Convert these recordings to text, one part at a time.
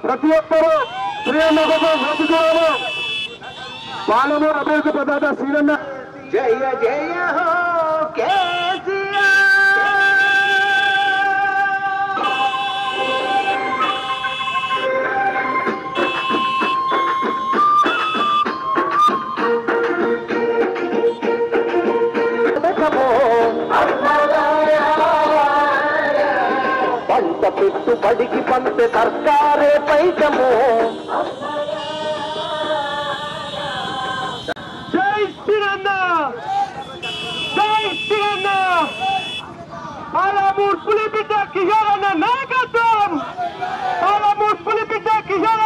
ಪ್ರತಿಯೊಬ್ಬರು ಶ್ರೀರಂಗವನ್ನು ಹೊಂದಿಕೊಳ್ಳಲು ಬಾಲನೂರು ಅಭಿವೃದ್ಧಿ ಪದಾದ ಶ್ರೀರಂಗ ಜಯ ಜಯ ಹೋ ಕೆ ಅಂತ ಪೆಟ್ಟು ಬಡಿಗಿ ಬಂತೆ ಸರ್ಕಾರೇ ಪೈಕಮು ಜೈ ಶ್ರೀರನ್ನ ಜೈ ಶ್ರೀರನ್ನ ಆಲಮೂರ್ ಪುಲಿಪಿಟ್ಟ ಕಿಶೋರನ್ನ ನಾಯಕತ್ವ ಆಲಮೂರ್ ಪುಲಿಪಿಟ್ಟ ಕಿಶೋರ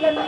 न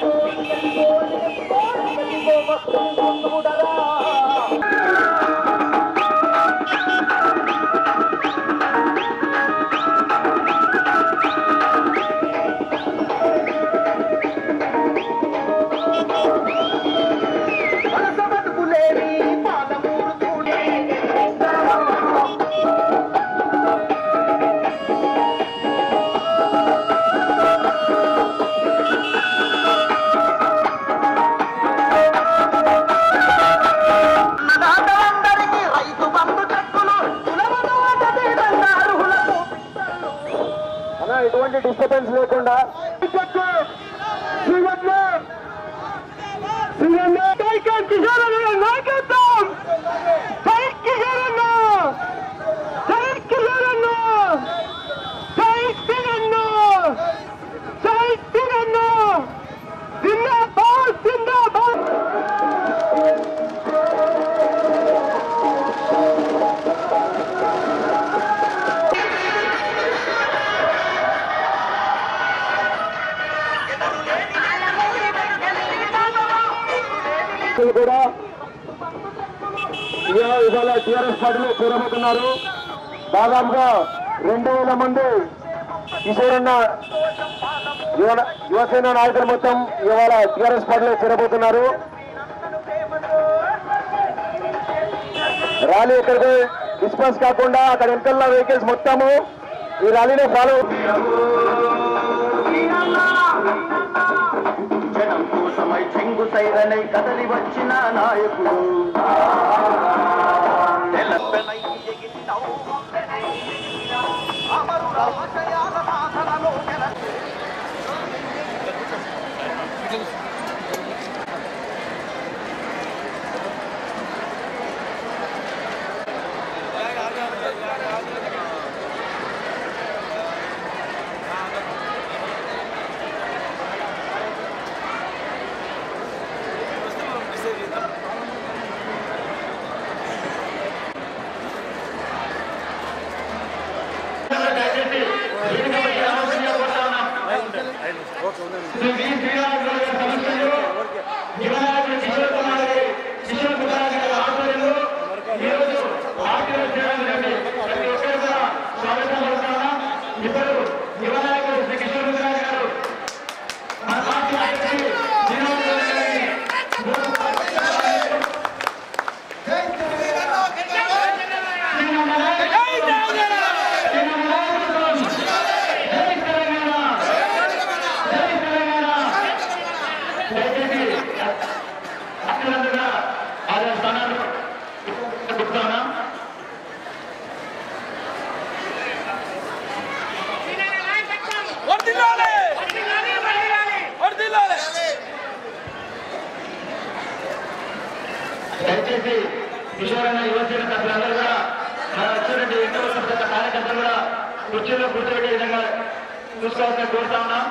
ఇవాళ టీఆర్ఎస్ పార్టీలో చేరబోతున్నారు. దాదాపుగా రెండు వేల మంది కిషోరన్న యువ యువసేన నాయకులు మొత్తం ఇవాళ టీఆర్ఎస్ పార్టీలో చేరబోతున్నారు. ర్యాలీ ఎక్కడికి డిస్పర్స్ కాకుండా అక్కడ ఎంతల్లా వెహికల్స్ మొత్తము ఈ ర్యాలీని ఫాలో చెంగు సైరనై కదలి వచ్చిన నాయకుడు. తెలపెనై Subir, దయచేసి కిషోరన్న యువసేన సభ్యులందరూ కూడా మన వచ్చినటువంటి ఎన్నో సంస్థ కార్యకర్తలు కూడా కుర్చీలో కూర్చోబెట్టే విధంగా చూసుకోవాల్సిన కోరుతా ఉన్నాం.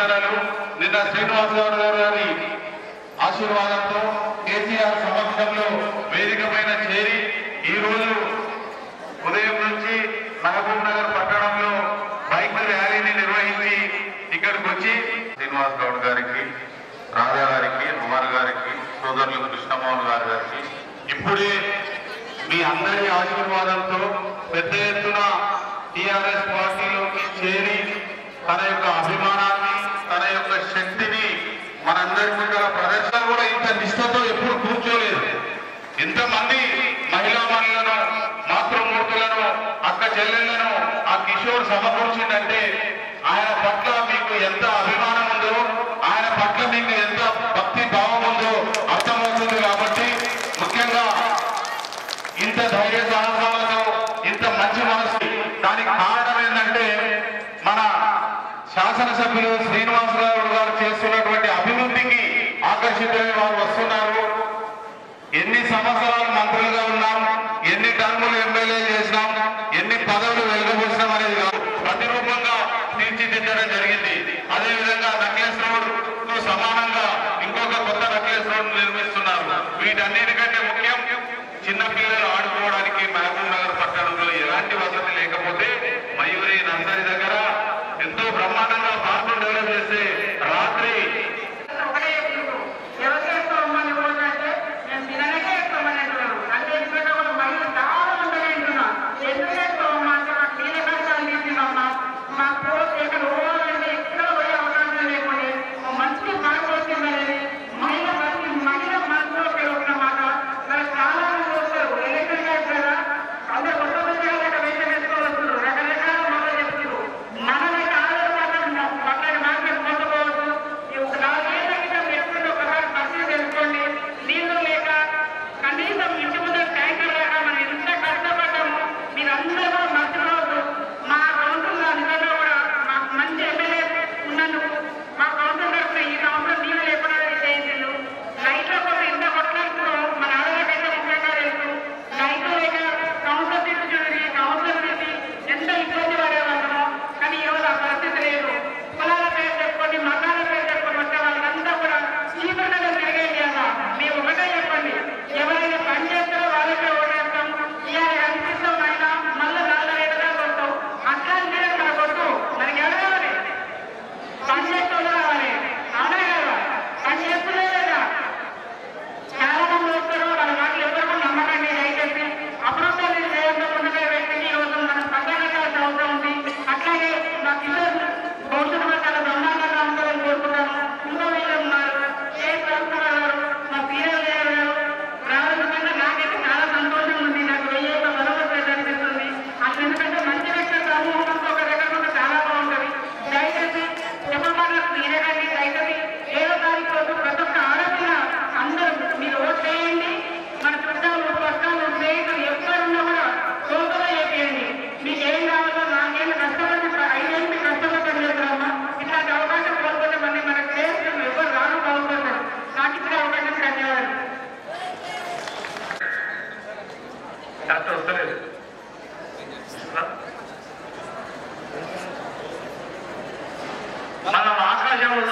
మండలాలు నిన్న శ్రీనివాసరావు గారు గారి ఆశీర్వాదంతో కేసీఆర్ సమక్షంలో వేదిక పైన చేరి రోజు ఉదయం నుంచి మహబూబ్ నగర్ పట్టణంలో బైక్ ర్యాలీని నిర్వహించి ఇక్కడికి వచ్చి శ్రీనివాస్ గౌడ్ గారికి రాజా గారికి కుమార్ గారికి సోదరులు కృష్ణమోహన్ గారు గారికి ఇప్పుడే మీ అందరి ఆశీర్వాదంతో పెద్ద ఎత్తున టిఆర్ఎస్ పార్టీలోకి చేరి తన యొక్క అభిమానాన్ని మన యొక్క శక్తిని మనందరి ముందర ప్రదర్శన కూడా ఇంత నిష్టతో ఎప్పుడు కూర్చోలేదు. ఇంతమంది మహిళా మనులను మాతృమూర్తులను అక్క చెల్లెళ్ళను ఆ కిషోర్ సమకూర్చిందంటే ఆయన పట్ల మీకు ఎంత అభిమానం ఉందో ఆయన పట్ల మీకు ఎంత శాసనసభ్యులు శ్రీనివాసరావు గారు చేస్తున్నటువంటి అభివృద్ధికి ఆకర్షితమైన వారు వస్తున్నారు. ఎన్ని సంవత్సరాలు మంత్రులుగా ఉన్నాం ఎన్ని టర్ములు ఎమ్మెల్యే చేసినాం ఎన్ని పదవులు వెలుగుపరిచినాం అనేది కాదు. ప్రతిరూపంగా తీర్చిదిద్దడం జరిగింది. అదేవిధంగా విధంగా రోడ్ సమానంగా ఇంకొక కొత్త నక్లెస్ నిర్మిస్తున్నారు. వీటన్నిటికంటే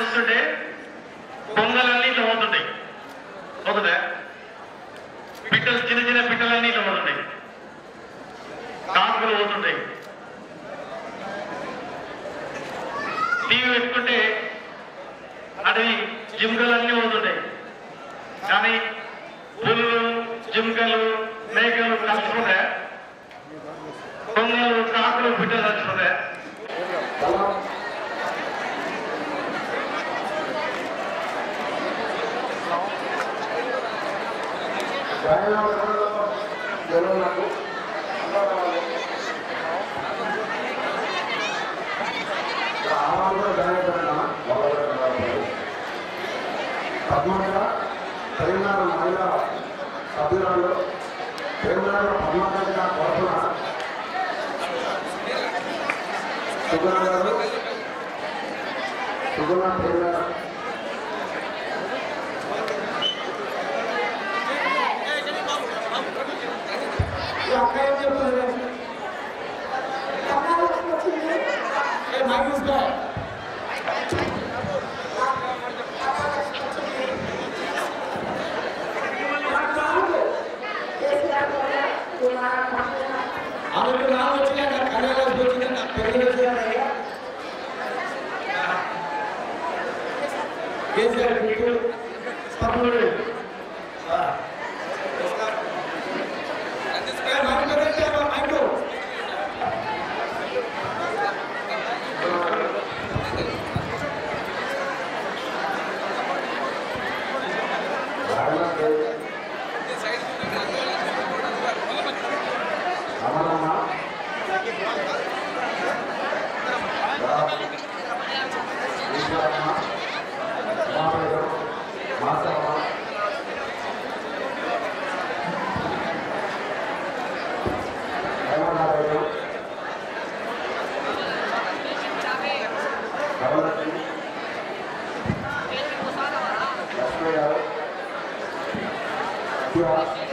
వస్తుంటే పొంగల్ క్షేత్రాల్లో తిరుమలలో పద్మాకరంగా కోరుతున్న సుగుణ గారు సుగుణ తిరుమల Obrigado.